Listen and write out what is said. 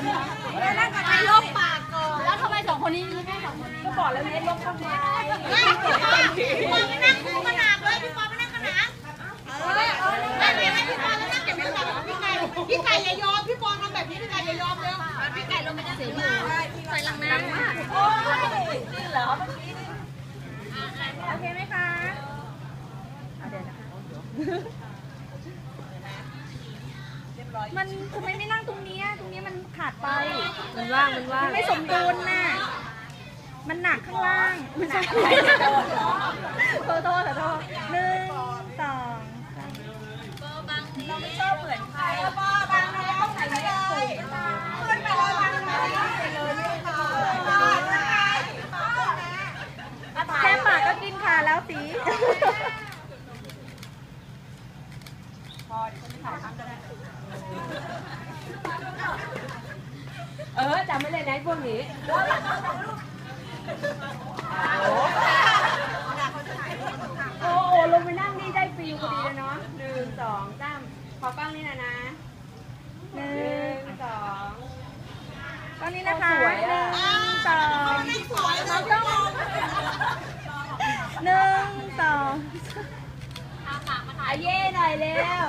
คนนี้นั่งกับใครลบปากก่อน แล้วทำไมสองคนนี้ไมีแค่สองคนนี้ก็บอกแล้วเลี้ยงลบทำไมไม่พี่ปอพี่ปอไม่นั่งคู่ขนานเลยพี่ปอไม่นั่งขนานเออเออไม่ไม่ไม่พี่ปอแล้วนั่งเก็บไว้ก่อนพี่ไก่พี่ไก่อย่ายอมพี่ปอทำแบบนี้พี่ไก่อย่ายอมเร็วพี่ไก่ลงไปนั่งเสียงใส่หลังน้ำมากโอ้ยนี่เหรอเมื่อกี้โอเคไหมคะเดี๋ยวนะคะ มันทำไมไม่นั่งตรงเนี้ยตรงนี้มันขาดไป มันว่างมันว่างมันไม่สมดุลน่ะ มันหนักข้างล่างไม่ใช่ขอโทษขอโทษหนึ่งสองสามเราไม่ชอบเหมือนใครปอบางน้องใส่ไม่ได้ขึ้นไปเลยบางน้องไปเลยนี่ค่ะแค่ปากก็กินขาแล้วสิเออจำไม่เลยนะพวกนี้โอ้โหลงไปนั่งนี่ได้ฟิลพอดีเลยเนาะหนึ่งสองสามขอกล้องนี่นะนะหนึ่หนึ่งงสองตอนนี้นะคะสวยหอะนึ่งสองไม่สวยเลยหนึ่งสองอาเย่หน่อยเร็ว